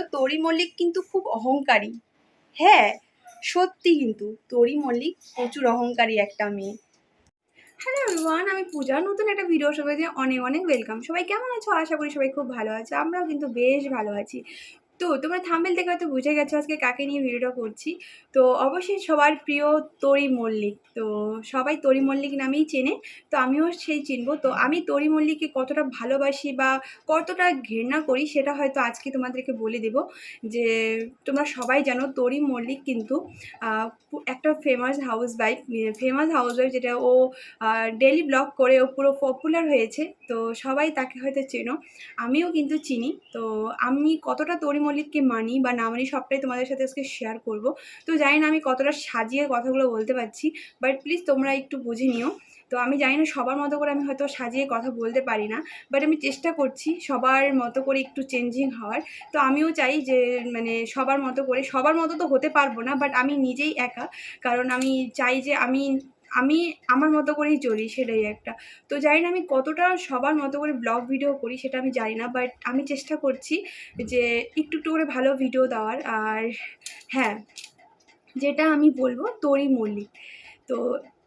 বলো তরি মল্লিক কিন্তু খুব অহংকারী। হ্যাঁ সত্যি কিন্তু তরি মল্লিক প্রচুর অহংকারী একটা মেয়ে। হ্যালো এভরিওয়ান আমি পূজা। নতুন একটা ভিডিও সবাইকে অনেক অনেক ওয়েলকাম সবাই কেমন আছো? আশা করি সবাই খুব ভালো আছে। আমরাও কিন্তু বেশ ভালো আছি। তো তোমরা থাম্বেল থেকে হয়তো বুঝে গেছো আজকে কাকে নিয়ে ভিডিওটা করছি। তো অবশ্যই সবার প্রিয় তরি মল্লিক। তো সবাই তরি মল্লিক নামেই চেনে, তো আমিও সেই চিনবো। তো আমি তরি মল্লিককে কতটা ভালোবাসি বা কতটা ঘৃণা করি সেটা হয়তো আজকে তোমাদেরকে বলে দেব যে তোমরা সবাই জানো তরি মল্লিক কিন্তু একটা famous housewife famous housewife যেটা ও ডেলি ব্লগ করে, ও পুরো পপুলার হয়েছে। তো সবাই তাকে হয়তো চেনো। আমিও কিন্তু চিনি। তো আমি কতটা তরি মল্লিককে মানি বা না মানি সবটাই তোমাদের সাথে আজকে শেয়ার করব। তো জানি না আমি কতটা সাজিয়ে কথাগুলো বলতে পারছি বাট প্লিজ তোমরা একটু বুঝে নিও। তো আমি জানি না সবার মতো করে আমি হয়তো সাজিয়ে কথা বলতে পারি না বাট আমি চেষ্টা করছি সবার মতো করে একটু চেঞ্জিং হওয়ার। তো আমিও চাই যে মানে সবার মতো করে, সবার মতো তো হতে পারব না বাট আমি নিজেই একা। কারণ আমি চাই যে আমি আমি আমার মতো করেই চলি সেটাই একটা। তো জানি না আমি কতটা সবার মতো করে ব্লগ ভিডিও করি সেটা আমি জানি না বাট আমি চেষ্টা করছি যে একটু একটু করে ভালো ভিডিও দেওয়ার। আর হ্যাঁ যেটা আমি বলব তরি মল্লিক তো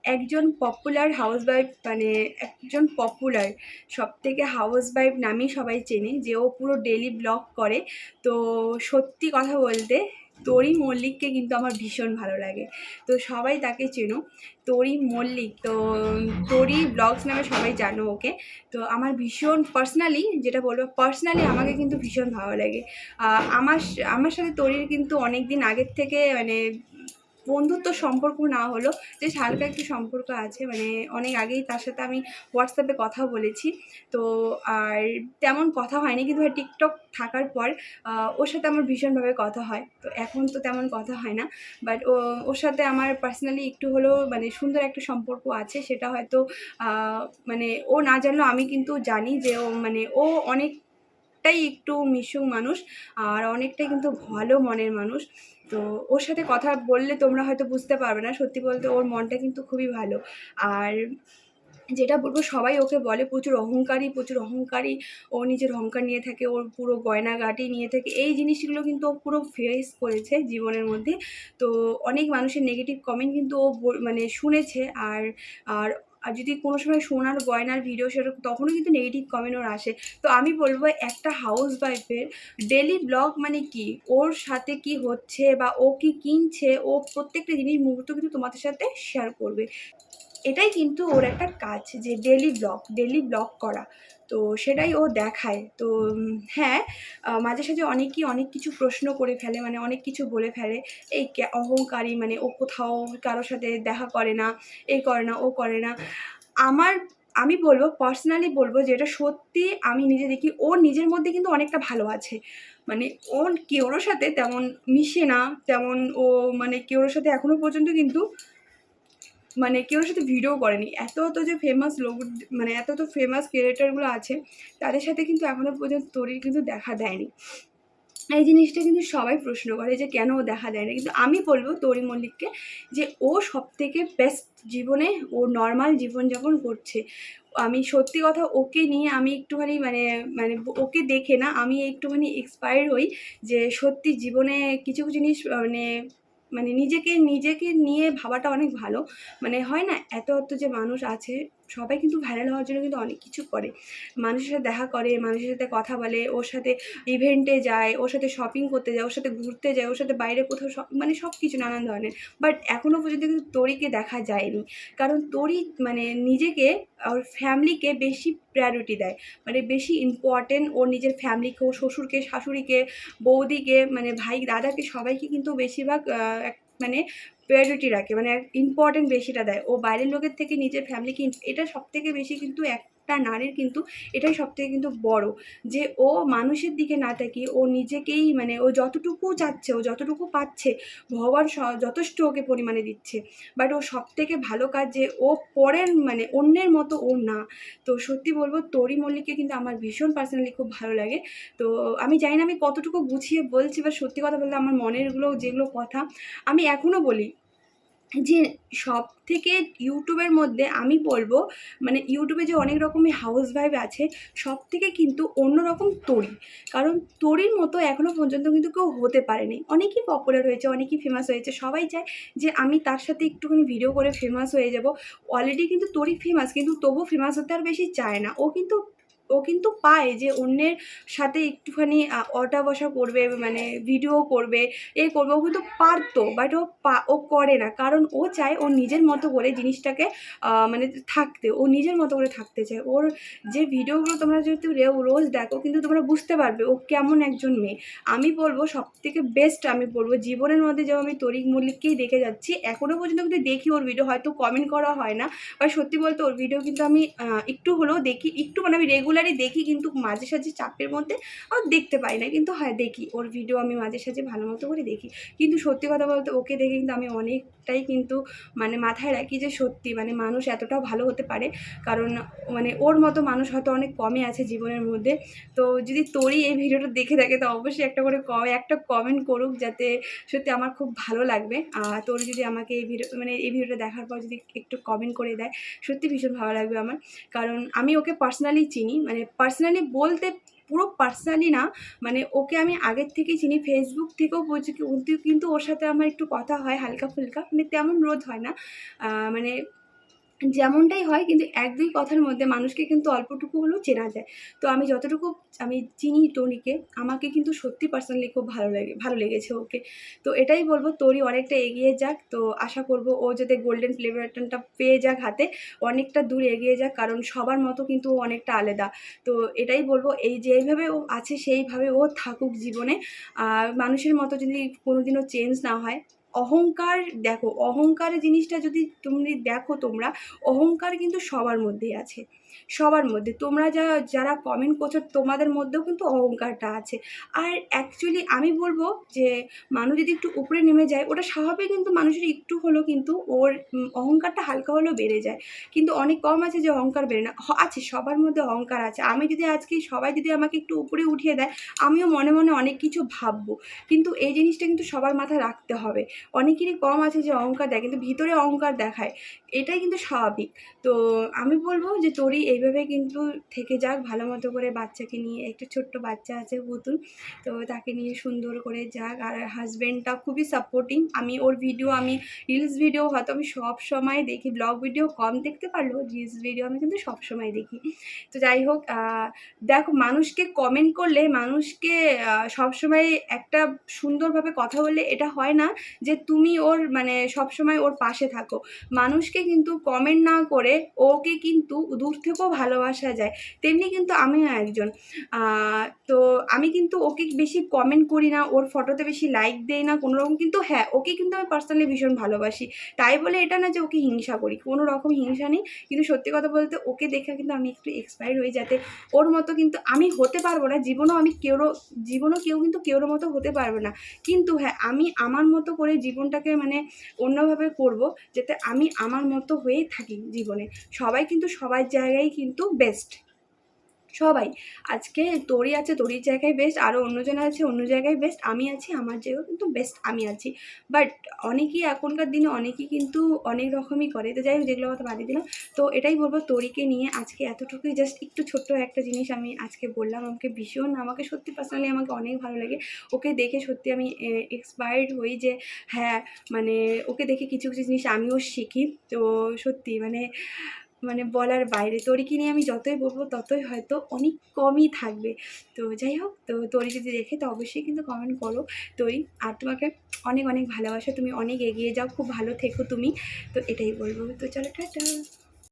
একজন পপুলার হাউস হাউসওয়াইফ মানে একজন পপুলার সব থেকে হাউসওয়াইফ নামেই সবাই চেনে, যে ও পুরো ডেলি ব্লগ করে। তো সত্যি কথা বলতে তরি মল্লিককে কিন্তু আমার ভীষণ ভালো লাগে। তো সবাই তাকে চেনো, তরি মল্লিক। তো তরি ব্লগস নামে সবাই জানো ওকে। তো আমার ভীষণ পার্সোনালি যেটা বলব পার্সোনালি আমাকে কিন্তু ভীষণ ভালো লাগে। আমার আমার সাথে তরির কিন্তু অনেক দিন আগের থেকে মানে বন্ধুত্ব সম্পর্ক না হলো, যে হালকা একটু সম্পর্ক আছে মানে অনেক আগেই তার সাথে আমি হোয়াটসঅ্যাপে কথা বলেছি। তো আর তেমন কথা হয়নি, কিন্তু টিকটক থাকার পর ওর সাথে আমার ভীষণভাবে কথা হয়। তো এখন তো তেমন কথা হয় না বাট ওর সাথে আমার পার্সোনালি একটু হলেও মানে সুন্দর একটা সম্পর্ক আছে। সেটা হয়তো মানে ও না জানলেও আমি কিন্তু জানি যে ও মানে ও অনেকটাই একটু মিশুক মানুষ আর অনেকটাই কিন্তু ভালো মনের মানুষ। তো ওর সাথে কথা বললে তোমরা হয়তো বুঝতে পারবে না, সত্যি বলতে ওর মনটা কিন্তু খুবই ভালো। আর যেটা বলব, সবাই ওকে বলে, প্রচুর অহংকারী প্রচুর অহংকারী। ও নিজের অহংকার নিয়ে থাকে, ওর পুরো গয়নাগাটি নিয়ে থাকে। এই জিনিসগুলো কিন্তু ও পুরো ফেস করেছে জীবনের মধ্যে। তো অনেক মানুষের নেগেটিভ কমেন্ট কিন্তু ও মানে শুনেছে। আর আর আর যদি কোনো সময় সোনার গয়নার ভিডিও সেরকম তখনও কিন্তু নেগেটিভ কমেন্ট ওর আসে। তো আমি বলব একটা হাউস ওয়াইফের ডেলি ব্লগ মানে কি? ওর সাথে কি হচ্ছে বা ও কি কিনছে, ও প্রত্যেকটা জিনিস মুহূর্ত কিন্তু তোমাদের সাথে শেয়ার করবে। এটাই কিন্তু ওর একটা কাজ যে ডেলি ব্লগ ডেলি ব্লগ করা। তো সেটাই ও দেখায়। তো হ্যাঁ মাঝে সাঝে অনেকেই অনেক কিছু প্রশ্ন করে ফেলে মানে অনেক কিছু বলে ফেলে। এই অহংকারী মানে ও কোথাও কারোর সাথে দেখা করে না এই করে না, ও করে না। আমার, আমি বলব পার্সোনালি বলব যেটা সত্যি আমি নিজে দেখি ওর নিজের মধ্যে কিন্তু অনেকটা ভালো আছে। মানে ও কেউর সাথে তেমন মিশে না, তেমন ও মানে কেউর সাথে এখনও পর্যন্ত কিন্তু মানে কেউর সাথে ভিডিও করেনি। এত এত যে ফেমাস লোক মানে এত এত ফেমাস ক্রিয়েটারগুলো আছে, তাদের সাথে কিন্তু এখনও পর্যন্ত তরির কিন্তু দেখা দেয়নি। এই জিনিসটা কিন্তু সবাই প্রশ্ন করে যে কেন ও দেখা দেয় না কিন্তু আমি বলব তরি মল্লিককে যে ও সব থেকে বেস্ট জীবনে ও নর্মাল জীবনযাপন করছে। আমি সত্যি কথা ওকে নিয়ে আমি একটুখানি মানে মানে ওকে দেখে না, আমি একটুখানি এক্সপায়ার হই যে সত্যি জীবনে কিছু জিনিস মানে মানে নিজেকে নিজেকে নিয়ে ভাবাটা অনেক ভালো। মানে হয় না, এত এত যে মানুষ আছে সবাই কিন্তু ভাইরাল হওয়ার জন্য কিন্তু অনেক কিছু করে। মানুষের সাথে দেখা করে, মানুষের সাথে কথা বলে, ওর সাথে ইভেন্টে যায়, ওর সাথে শপিং করতে যায়, ওর সাথে ঘুরতে যায়, ওর সাথে বাইরে কোথাও মানে সব কিছু নানান ধরনের। বাট এখনও পর্যন্ত কিন্তু তরিকে দেখা যায়নি। কারণ তরি মানে নিজেকে ওর ফ্যামিলিকে বেশি প্রায়োরিটি দেয়। মানে বেশি ইম্পর্টেন্ট ওর নিজের ফ্যামিলিকে ওর শ্বশুরকে, শাশুড়িকে, বৌদিকে মানে ভাই, দাদাকে সবাইকে কিন্তু বেশিরভাগ মানে প্রায়োরিটি রাখে মানে ইম্পর্টেন্ট বেশিটা দেয়। ও বাইরের লোকের থেকে নিজের ফ্যামিলিকে এটা সব থেকে বেশি কিন্তু একটা নারীর কিন্তু এটাই সব থেকে কিন্তু বড়। যে ও মানুষের দিকে না তাকিয়ে ও নিজেকেই মানে ও যতটুকু চাচ্ছে, ও যতটুকু পাচ্ছে, ভগবান যথেষ্ট ওকে পরিমাণে দিচ্ছে। বাট ও সব থেকে ভালো কাজ যে ও পরের মানে অন্যের মতো ও না। তো সত্যি বলব, তরি মল্লিককে কিন্তু আমার ভীষণ পার্সোনালি খুব ভালো লাগে। তো আমি জানি না আমি কতটুকু গুছিয়ে বলছি বা সত্যি কথা বলতে আমার মনেরগুলো যেগুলো কথা আমি এখনও বলি। যে সব থেকে ইউটিউবের মধ্যে আমি বলব মানে ইউটিউবে যে অনেক রকমের হাউস ওয়াইফ আছে সব থেকে কিন্তু অন্যরকম তরি। কারণ তরির মতো এখনও পর্যন্ত কিন্তু কেউ হতে পারেনি। অনেকেই পপুলার হয়েছে, অনেকেই ফেমাস হয়েছে। সবাই চায় যে আমি তার সাথে একটুখানি ভিডিও করে ফেমাস হয়ে যাব। অলরেডি কিন্তু তরি ফেমাস কিন্তু তবু ফেমাস হতে আর বেশি চায় না। ও কিন্তু ও কিন্তু পায় যে অন্যের সাথে একটুখানি অটা বসা করবে মানে ভিডিও করবে, এ করবে, ও কিন্তু পারতো বাট ও পা, ও করে না। কারণ ও চায় ও নিজের মতো করে জিনিসটাকে মানে থাকতে, ও নিজের মতো করে থাকতে চায়। ওর যে ভিডিওগুলো তোমরা যেহেতু রোজ দেখো, কিন্তু তোমরা বুঝতে পারবে, ও কেমন একজন মেয়ে। আমি বলব সব থেকে বেস্ট আমি বলব, জীবনের মধ্যে যেমন আমি তরিক মল্লিককেই দেখে যাচ্ছি এখনও পর্যন্ত কিন্তু দেখি ওর ভিডিও হয়তো কমেন্ট করা হয় না বা সত্যি বলতে ওর ভিডিও কিন্তু আমি একটু হলেও দেখি, একটু মানে আমি রেগুলারই দেখি কিন্তু মাঝে সাঝে চাপের মধ্যে আর দেখতে পাই না। কিন্তু হ্যাঁ দেখি। ওর ভিডিও আমি মাঝে সাঝে ভালো মতো করে দেখি। কিন্তু সত্যি কথা বলতে ওকে দেখে কিন্তু আমি অনেকটাই কিন্তু মানে মাথায় রাখি যে সত্যি মানে মানুষ এতটাও ভালো হতে পারে। কারণ মানে ওর মতো মানুষ হয়তো অনেক কমে আছে জীবনের মধ্যে। তো যদি তোরই এই ভিডিওটা দেখে থাকে, তো অবশ্যই একটা করে একটা কমেন্ট করুক যাতে সত্যি আমার খুব ভালো লাগবে। আর তোর যদি আমাকে এই ভিডিও মানে এই ভিডিওটা দেখার পর যদি একটু কমেন্ট করে দেয়, সত্যি ভীষণ ভালো লাগবে আমার। কারণ আমি ওকে পার্সোনালি চিনি। মানে পার্সোনালি বলতে পুরো পার্সোনালি না মানে ওকে আমি আগের থেকেই চিনি। ফেসবুক থেকেও বলছি কিন্তু ওর সাথে আমার একটু কথা হয় হালকা ফুলকা মানে তেমন রোধ হয় না। মানে যেমনটাই হয়, কিন্তু এক দুই কথার মধ্যে মানুষকে কিন্তু অল্পটুকু হলেও চেনা যায়। তো আমি যতটুকু আমি চিনি টনিকে, আমাকে কিন্তু সত্যি পার্সোনালি খুব ভালো লাগে, ভালো লেগেছে ওকে। তো এটাই বলব, তোরই অনেকটা এগিয়ে যাক। তো আশা করব ও যাতে গোল্ডেন প্লে বাটনটা পেয়ে যাক হাতে, অনেকটা দূর এগিয়ে যাক, কারণ সবার মতো কিন্তু ও অনেকটা আলাদা। তো এটাই বলব, এই যেইভাবে ও আছে, সেইভাবে ও থাকুক জীবনে। আর মানুষের মতো যদি কোনোদিনও চেঞ্জ না হয় অহংকার, দেখো অহংকার জিনিসটা যদি তুমি দেখো তোমরা, অহংকার কিন্তু সবার মধ্যেই আছে। সবার মধ্যে। তোমরা যা, যারা কমেন্ট করছ, তোমাদের মধ্যেও কিন্তু অহংকারটা আছে। আর অ্যাকচুয়ালি আমি বলব যে, মানুষ যদি একটু উপরে নেমে যায়, ওটা স্বাভাবিক কিন্তু মানুষের একটু হলেও কিন্তু ওর অহংকারটা হালকা হলেও বেড়ে যায়। কিন্তু অনেক কম আছে যে অহংকার বেড়ে না। আছে, সবার মধ্যে অহংকার আছে। আমি যদি আজকে, সবাই যদি আমাকে একটু উপরে উঠিয়ে দেয়, আমিও মনে মনে অনেক কিছু ভাববো। কিন্তু এই জিনিসটা কিন্তু সবার মাথায় রাখতে হবে। অনেকেরই কম আছে যে অহংকার দেয়, কিন্তু ভিতরে অহংকার দেখায়, এটাই কিন্তু স্বাভাবিক। তো আমি বলব যে তোরই এইভাবে কিন্তু থেকে যাক, ভালো মতো করে বাচ্চাকে নিয়ে, একটা ছোট্ট বাচ্চা আছে পুতুল, তো তাকে নিয়ে সুন্দর করে যাক। আর হাজব্যান্ডটা খুবই সাপোর্টিং আমি ওর ভিডিও আমি রিলস ভিডিও হয়তো আমি সব সময় দেখি ব্লগ ভিডিও কম দেখতে পারলেও রিলস ভিডিও আমি কিন্তু সব সময় দেখি। তো যাই হোক দেখো মানুষকে কমেন্ট করলে মানুষকে সবসময় একটা সুন্দরভাবে কথা বললে এটা হয় না যে তুমি ওর মানে সবসময় ওর পাশে থাকো। মানুষকে কিন্তু কমেন্ট না করে ওকে কিন্তু দূর থেকেও ভালোবাসা যায়। তেমনি কিন্তু আমিও একজন। তো আমি কিন্তু ওকে বেশি কমেন্ট করি না, ওর ফটোতে বেশি লাইক দেই না কোনো রকম কিন্তু হ্যাঁ ওকে কিন্তু আমি পার্সোনালি ভীষণ ভালোবাসি। তাই বলে এটা না যে ওকে হিংসা করি কোনো রকম হিংসা নেই। কিন্তু সত্যি কথা বলতে ওকে দেখে কিন্তু আমি একটু এক্সপায়ার হই যাতে ওর মতো কিন্তু আমি হতে পারব না, জীবনও আমি কেউরও, জীবনও কেউ কিন্তু কেউর মতো হতে পারবে না। কিন্তু হ্যাঁ আমি আমার মতো করে জীবনটাকে মানে অন্যভাবে করব যাতে আমি আমার মতো হয়েই থাকি জীবনে। সবাই কিন্তু সবার জায়গায় কিন্তু বেস্ট সবাই। আজকে তোরই আছে, তোরই জায়গায় বেস্ট আরও অন্যজন আছে, অন্য জায়গায় বেস্ট আমি আছি, আমার জায়গায় কিন্তু বেস্ট আমি আছি। বাট অনেকেই এখনকার দিনে অনেকেই কিন্তু অনেক রকমই করে। তো যাই হোক যেগুলো কথা বাদে দিলাম। তো এটাই বলব তরিকে নিয়ে আজকে এতটুকুই জাস্ট একটু ছোট্ট একটা জিনিস আমি আজকে বললাম। আমাকে ভীষণ, আমাকে সত্যি পার্সোনালি আমাকে অনেক ভালো লাগে। ওকে দেখে সত্যি আমি এক্সপায়ার্ড হই যে হ্যাঁ মানে ওকে দেখে কিছু কিছু জিনিস আমিও শিখি। তো সত্যি মানে মানে বলার বাইরে। তরিকে নিয়ে আমি যতই বলব, ততই হয়তো অনেক কমই থাকবে। তো যাই হোক, তো তরি যদি দেখে তো অবশ্যই কিন্তু কমেন্ট করো। তরি, আর তোমাকে অনেক অনেক ভালোবাসা। তুমি অনেক এগিয়ে যাও। খুব ভালো থেকো তুমি। তো এটাই বলব। তো চলো, টাটা।